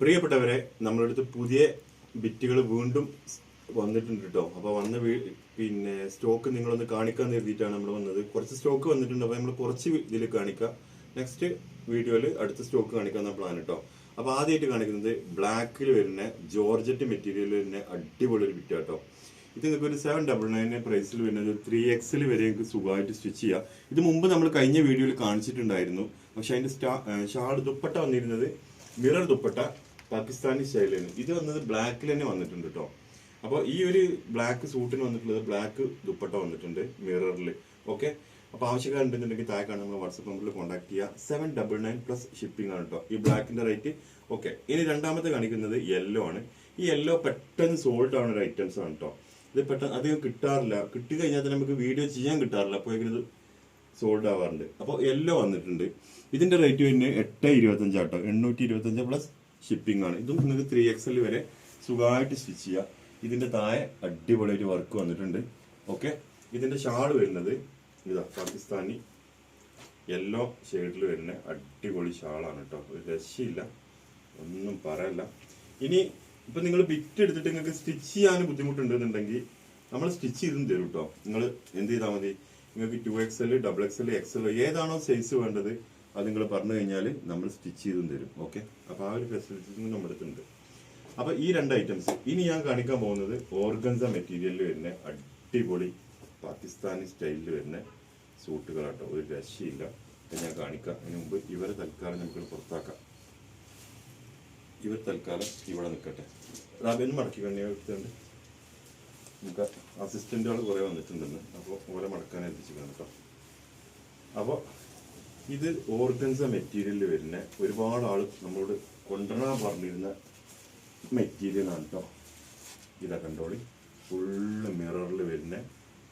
പ്രിയപ്പെട്ടവരെ നമ്മളുടെ അടുത്ത് പുതിയ ബിറ്റുകൾ വീണ്ടും വന്നിട്ടുണ്ട് കേട്ടോ അപ്പോൾ വന്ന പിന്നെ സ്റ്റോക്ക് നിങ്ങളൊന്ന് കാണിക്കാൻ എഴുതിയിട്ടാണ് നമ്മൾ വന്നത്. കുറച്ച് സ്റ്റോക്ക് വന്നിട്ടുണ്ട് അപ്പോൾ നമ്മൾ കുറച്ച് ഇതിൽ കാണിക്കാം. നെക്സ്റ്റ് വീഡിയോയിൽ അടുത്ത സ്റ്റോക്ക് കാണിക്കാൻ പ്ലാൻ കേട്ടോ അപ്പോൾ ആദ്യമായിട്ട് കാണിക്കുന്നത് ബ്ലാക്കിൽ വരുന്ന ജോർജറ്റ് മെറ്റീരിയൽ വരുന്ന അടിപൊളി ഒരു ബിറ്റ് കേട്ടോ ഇത് നിങ്ങൾക്ക് ഒരു സെവൻ ഡബിൾ നയൻ പ്രൈസിൽ വരുന്നത് ഒരു ത്രീ എക്സിൽ വരെ നിങ്ങൾക്ക് സുഖമായിട്ട് സ്റ്റിച്ച് ചെയ്യാം. ഇത് മുമ്പ് നമ്മൾ കഴിഞ്ഞ വീഡിയോയിൽ കാണിച്ചിട്ടുണ്ടായിരുന്നു. പക്ഷെ അതിന്റെ സ്റ്റാ ഷാൾ ദുപ്പട്ട വന്നിരുന്നത് മിറർ ദുപ്പട്ട. പാകിസ്ഥാനി സ്റ്റൈലാണ് ഇത് വന്നത് ബ്ലാക്കിൽ തന്നെ വന്നിട്ടുണ്ട് കേട്ടോ അപ്പോൾ ഈ ഒരു ബ്ലാക്ക് സൂട്ടിന് വന്നിട്ടുള്ളത് ബ്ലാക്ക് ദുപ്പട്ട വന്നിട്ടുണ്ട് മിററിൽ ഓക്കെ? അപ്പോൾ ആവശ്യക്കാരുണ്ടെന്നുണ്ടെങ്കിൽ താഴെ കാണുന്ന നമ്മൾ വാട്സപ്പ് നമ്പറിൽ കോൺടാക്ട് ചെയ്യുക seven double nine plus shipping ആണ് കേട്ടോ ഈ ബ്ലാക്കിന്റെ റേറ്റ് ഓക്കെ? ഇനി രണ്ടാമത്തെ കാണിക്കുന്നത് യെല്ലോ ആണ്. ഈ യെല്ലോ പെട്ടെന്ന് സോൾഡ് ആവുന്ന ഒരു ഐറ്റംസ് ആണ് കേട്ടോ ഇത് പെട്ടെന്ന് അധികം കിട്ടാറില്ല. കിട്ടി കഴിഞ്ഞാൽ തന്നെ നമുക്ക് വീഡിയോ ചെയ്യാൻ കിട്ടാറില്ല. അപ്പോൾ ഇത് സോൾഡ് ആവാറുണ്ട്. അപ്പോൾ യെല്ലോ വന്നിട്ടുണ്ട്. ഇതിന്റെ റേറ്റ് വരുന്നത് എട്ട് ഇരുപത്തഞ്ചാട്ടോ എണ്ണൂറ്റി ഇരുപത്തഞ്ച് പ്ലസ് ഷിപ്പിംഗ് ആണ്. ഇതും നിങ്ങൾക്ക് ത്രീ എക്സ് എൽ വരെ സുഖമായിട്ട് സ്റ്റിച്ച് ചെയ്യാം. ഇതിന്റെ താഴെ അടിപൊളിയായിട്ട് വർക്ക് വന്നിട്ടുണ്ട്. ഓക്കെ ഇതിന്റെ ഷാൾ വരുന്നത് ഇതാ പാകിസ്ഥാനി യെല്ലോ ഷെയ്ഡിൽ വരുന്ന അടിപൊളി ഷാളാണ് കേട്ടോ ഒരു രക്ഷയില്ല. ഒന്നും പറയല്ല. ഇനി ഇപ്പൊ നിങ്ങൾ ബിറ്റ് എടുത്തിട്ട് നിങ്ങൾക്ക് സ്റ്റിച്ച് ചെയ്യാൻ ബുദ്ധിമുട്ടുണ്ടെന്നുണ്ടെങ്കിൽ നമ്മൾ സ്റ്റിച്ച് ചെയ്തും തരും കേട്ടോ നിങ്ങൾ എന്ത് ചെയ്താൽ മതി? നിങ്ങൾക്ക് two X L double X L X L ഏതാണോ സൈസ് വേണ്ടത് അത് നിങ്ങൾ പറഞ്ഞു കഴിഞ്ഞാൽ നമ്മൾ സ്റ്റിച്ച് ചെയ്തും തരും. ഓക്കെ അപ്പൊ ആ ഒരു ഫെസിലിറ്റീസ് നമ്മുടെ അടുത്തുണ്ട്. അപ്പൊ ഈ രണ്ട് ഐറ്റംസ് ഇനി ഞാൻ കാണിക്കാൻ പോകുന്നത് ഓർഗൻസ മെറ്റീരിയലിൽ വരുന്ന അടിപൊളി പാകിസ്ഥാനി സ്റ്റൈലിൽ വരുന്ന സൂട്ടുകളാട്ടോ. ഒരു രക്ഷയില്ല. ഞാൻ കാണിക്കാം. അതിന് മുമ്പ് ഇവരെ തൽക്കാലം നമുക്ക് പുറത്താക്കാം. ഇവർ തൽക്കാലം ഇവിടെ നിൽക്കട്ടെ. റാബിയൊന്ന് മടക്കി കണ്ണി എടുത്തുകൊണ്ട് നമുക്ക് അസിസ്റ്റന്റുകൾ കുറെ വന്നിട്ടുണ്ടെന്ന്. അപ്പോൾ ഓരെ മടക്കാൻ എത്തിച്ചിരിക്കണം കേട്ടോ. അപ്പോൾ ഇത് ഓർഗൻസ മെറ്റീരിയലിൽ വരുന്ന ഒരുപാട് ആൾ നമ്മളോട് കൊണ്ടുവരാൻ പറഞ്ഞിരുന്ന മെറ്റീരിയലാണ് കേട്ടോ ഇതാ കണ്ടോളി. ഫുള്ള് മിററിൽ വരുന്ന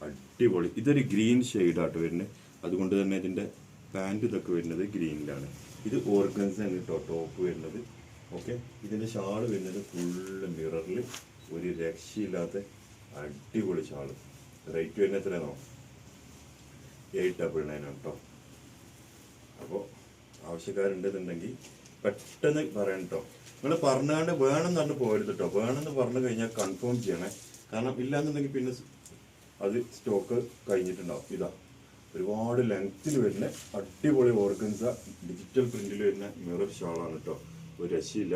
അടിപൊളി. ഇതൊരു ഗ്രീൻ ഷെയ്ഡായിട്ട് വരുന്നത് അതുകൊണ്ട് തന്നെ ഇതിന്റെ പാന്റ് ഇതൊക്കെ വരുന്നത് ഗ്രീനിലാണ് ഇത് ഓർഗൻസ ആണ് കേട്ടോ ടോപ്പ് വരുന്നത്. ഓക്കെ ഇതിന്റെ ഷാൾ വരുന്നത് ഫുള്ള് മിററിൽ ഒരു രക്ഷയില്ലാത്ത അടിപൊളി ഷാൾ റേറ്റ് വരുന്ന എത്രയാണോ എയ്റ്റ് ഡബിൾ നയൻ ആണ് കേട്ടോ ആവശ്യക്കാരുണ്ടെന്നുണ്ടെങ്കിൽ പെട്ടെന്ന് പറയണം കേട്ടോ നിങ്ങൾ പറഞ്ഞാണ്ട് വേണം എന്ന് പറഞ്ഞ് പോരുത് കേട്ടോ വേണമെന്ന് പറഞ്ഞു കഴിഞ്ഞാൽ കൺഫേം ചെയ്യണേ. കാരണം ഇല്ലാന്നുണ്ടെങ്കിൽ പിന്നെ അത് സ്റ്റോക്ക് കഴിഞ്ഞിട്ടുണ്ടാവും. ഇതാ. ഒരുപാട് ലെങ്ത്തിൽ വരുന്ന അടിപൊളി ഓർഗൻസ ഡിജിറ്റൽ പ്രിന്റിൽ വരുന്ന മിറർ ഷാളാണ് കേട്ടോ ഒരു രക്ഷയില്ല.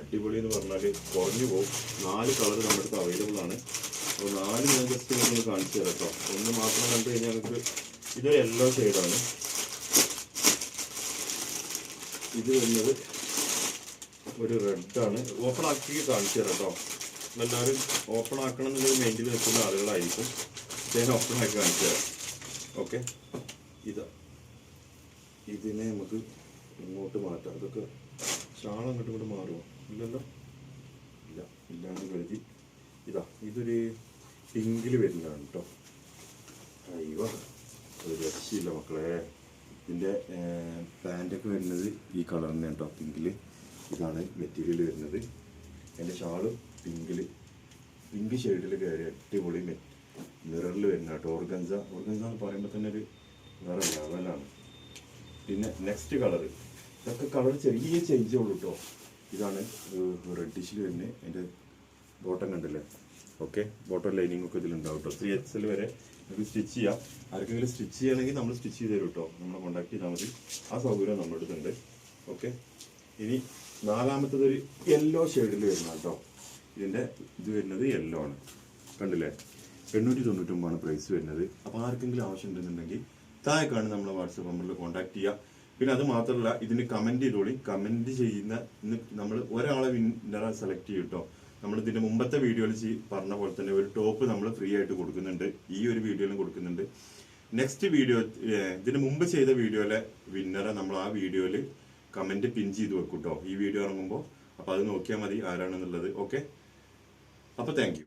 അടിപൊളി എന്ന് പറഞ്ഞാൽ കുറഞ്ഞു പോകും നാല് കളർ നമ്മുടെ അടുത്ത് അവൈലബിൾ ആണ്. അപ്പോൾ നാല് ഞാൻ ജസ്റ്റ് കാണിച്ചു തരാം കേട്ടോ ഒന്ന് മാത്രം കണ്ടു കഴിഞ്ഞാൽ നമുക്ക് ഇത് യെല്ലോ ഷെയ്ഡാണ് ഇത് വരുന്നത് ഒരു റെഡാണ് ഓപ്പൺ ആക്കി കാണിച്ചു തരാം കേട്ടോ എല്ലാവരും ഓപ്പൺ ആക്കണം എന്നുള്ളത് മെയിന്റിൽ നിൽക്കുന്ന ആളുകളായിരിക്കും. ഞാൻ ഓപ്പൺ ആക്കി കാണിച്ചു തരാം. ഓക്കെ ഇതാ. ഇതിനെ നമുക്ക് ഇങ്ങോട്ട് മാറ്റാം. ഇതൊക്കെ ഷാൾ അങ്ങോട്ട് ഇങ്ങോട്ട് മാറുമോ ഇല്ലല്ലോ? ഇല്ല. ഇല്ലാണ്ട് കരുതി. ഇതാ. ഇതൊരു പിങ്കിൽ വരുന്നതാണ് കേട്ടോ അയ്യോ ഒരു രക്ഷയില്ല മക്കളെ. ഇതിന്റെ പാന്റൊക്കെ വരുന്നത് ഈ കളർ തന്നെയാണ് കേട്ടോ പിങ്കിൽ ഇതാണ് മെറ്റീരിയൽ വരുന്നത്. എന്റെ ഷാൾ പിങ്കിൽ പിങ്ക് ഷെയ്ഡിൽ കയറി അടിപൊളി മിററിൽ വരുന്ന കേട്ടോ ഓർഗൻസ ഓർഗൻസ എന്ന് പറയുമ്പോൾ തന്നെ ഒരു വേറെ ലെവലാണ് പിന്നെ നെക്സ്റ്റ് കളർ ഇതൊക്കെ കളർ ചെറിയ ചേഞ്ച് ഉള്ളൂ കേട്ടോ ഇതാണ് റെഡിഷിൽ വരുന്നത് എന്റെ ബോട്ടം കണ്ടില്ലേ? ഓക്കെ ബോട്ടം ലൈനിങ് ഒക്കെ ഇതിലുണ്ടാവും കേട്ടോ ത്രീ എക്സൽ വരെ നമുക്ക് സ്റ്റിച്ച് ചെയ്യാം. ആർക്കെങ്കിലും സ്റ്റിച്ച് ചെയ്യണമെങ്കിൽ നമ്മൾ സ്റ്റിച്ച് ചെയ്ത് തരും കേട്ടോ. നമ്മളെ കോൺടാക്ട് ചെയ്താൽ മതി. ആ സൗകര്യം നമ്മുടെ അടുത്തുണ്ട്. ഓക്കെ ഇനി നാലാമത്തത് ഒരു യെല്ലോ ഷെയ്ഡിൽ വരുന്ന കേട്ടോ. ഇതിന്റെ ഇത് വരുന്നത് യെല്ലോ ആണ്. കണ്ടില്ലേ? എണ്ണൂറ്റി തൊണ്ണൂറ്റൊമ്പതാണ് പ്രൈസ് വരുന്നത്. അപ്പോൾ ആർക്കെങ്കിലും ആവശ്യം ഉണ്ടെന്നുണ്ടെങ്കിൽ താഴെ കാണുന്ന നമ്മളെ വാട്സപ്പ് നമ്പറിൽ കോൺടാക്ട് ചെയ്യുക പിന്നെ അത് മാത്രമല്ല ഇതിന് കമന്റ് ചെയ്തോളി. കമന്റ് ചെയ്യുന്ന നമ്മൾ ഒരാളെ വിന്നറെ സെലക്ട് ചെയ്യും കേട്ടോ. നമ്മൾ ഇതിന്റെ മുമ്പത്തെ വീഡിയോയിൽ പറഞ്ഞ പോലെ തന്നെ ഒരു ടോപ്പ് നമ്മൾ ഫ്രീ ആയിട്ട് കൊടുക്കുന്നുണ്ട്. ഈ ഒരു വീഡിയോയിലും കൊടുക്കുന്നുണ്ട്. നെക്സ്റ്റ് വീഡിയോ ഇതിന് മുമ്പ് ചെയ്ത വീഡിയോയിലെ വിന്നറെ നമ്മൾ ആ വീഡിയോയിൽ കമന്റ് പിൻ ചെയ്ത് വെക്കും കേട്ടോ ഈ വീഡിയോ ഇറങ്ങുമ്പോൾ അപ്പോൾ അത് നോക്കിയാൽ മതി ആരാണെന്നുള്ളത്. ഓക്കെ അപ്പോൾ താങ്ക്